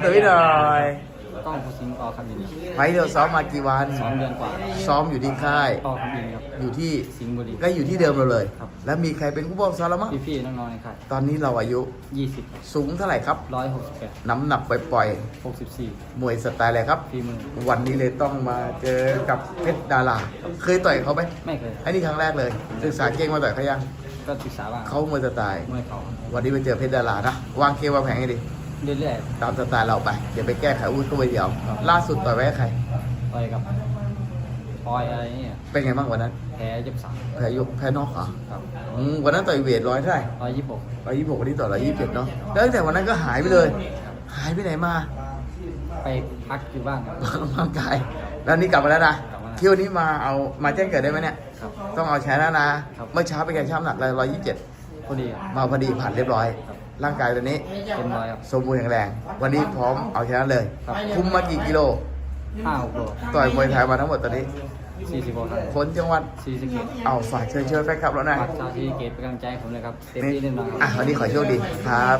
เดี๋ยวพี่หน่อยกล้องผู้สิงห์ออกคำยินไฟเดียวซ้อมมากี่วันสองเดือนกว่าซ้อมอยู่ที่ค่ายออกคำยินครับ อยู่ที่สิงห์บุรี ก็อยู่ที่เดิมเราเลย ครับ แล้วมีใครเป็นผู้บอกซ้อมแล้วมั้งพี่ๆน้องๆในค่ายตอนนี้เราอายุยี่สิบสูงเท่าไหร่ครับ ร้อยหกสิบแปดน้ำหนักปล่อยหกสิบสี่ๆมวยสไตล์อะไรครับ ฝีมือวันนี้เลยต้องมาเจอกับเพชรดาราเคยต่อยเขาไหมไม่เคยอันนี้ครั้งแรกเลย ศึกษาเก่งมาต่อยเขายังก็ศึกษาบ้างเขามวยสไตล์เมื่อเขาวันนี้ไปเจอเพชรดารานะวางเกมวางแผงให้ดี เรื่อยตามสไตล์เราไปเดี๋ยวไปแก้ไขอาวุ้นตัวเดียว ล่าสุดต่อยไว้กับใครๆไปกับปอยอะไรเนี่ยเป็นไงบ้างวันนั้นแพ้ยี่สิบสามแพ้ยกแพ้นอกเหรอครับอืมวันนั้นต่อยเวทร้อยเท่าไหร่ร้อยยี่สิบหกร้อยยี่สิบหกวันนี้ต่อร้อยยี่สิบเจ็ดเนาะแล้วตั้งแต่วันนั้นก็หายไปเลย หายไปไหนมา ไปพักอยู่บ้างครับ ร่างกายแล้วนี่กลับมาแล้วนะกลับมาแล้ว ที่วันนี้มาเอามาแจ้งเกิดได้ไหมเนี่ย ครับ ต้องเอาแชนะนะ ครับ เมื่อเช้าเป็นไงช่ำหนักเลยร้อยยี่สิบเจ็ดพอดีครับมาพอดีผ่านเรียบร้อย ครับ ร่างกายตอนนี้เต็มร้อยครับสมบูรณ์แข็งแรง วันนี้พร้อมเอาชนะเลยครับคุมมากี่กิโลห้าหกโลต่อยมวยไทยมาทั้งหมดตอนนี้สี่สิบกว่าครั้งคนจังหวัดสี่สิบเกตเอาฝากเชิญเชิญแฟนคลับแล้วนะฝากชาวที่เกตเป็นกำลังใจให้ผมเลยครับเต็มที่แน่นอนครับอะวันนี้ขอโชคดีครับ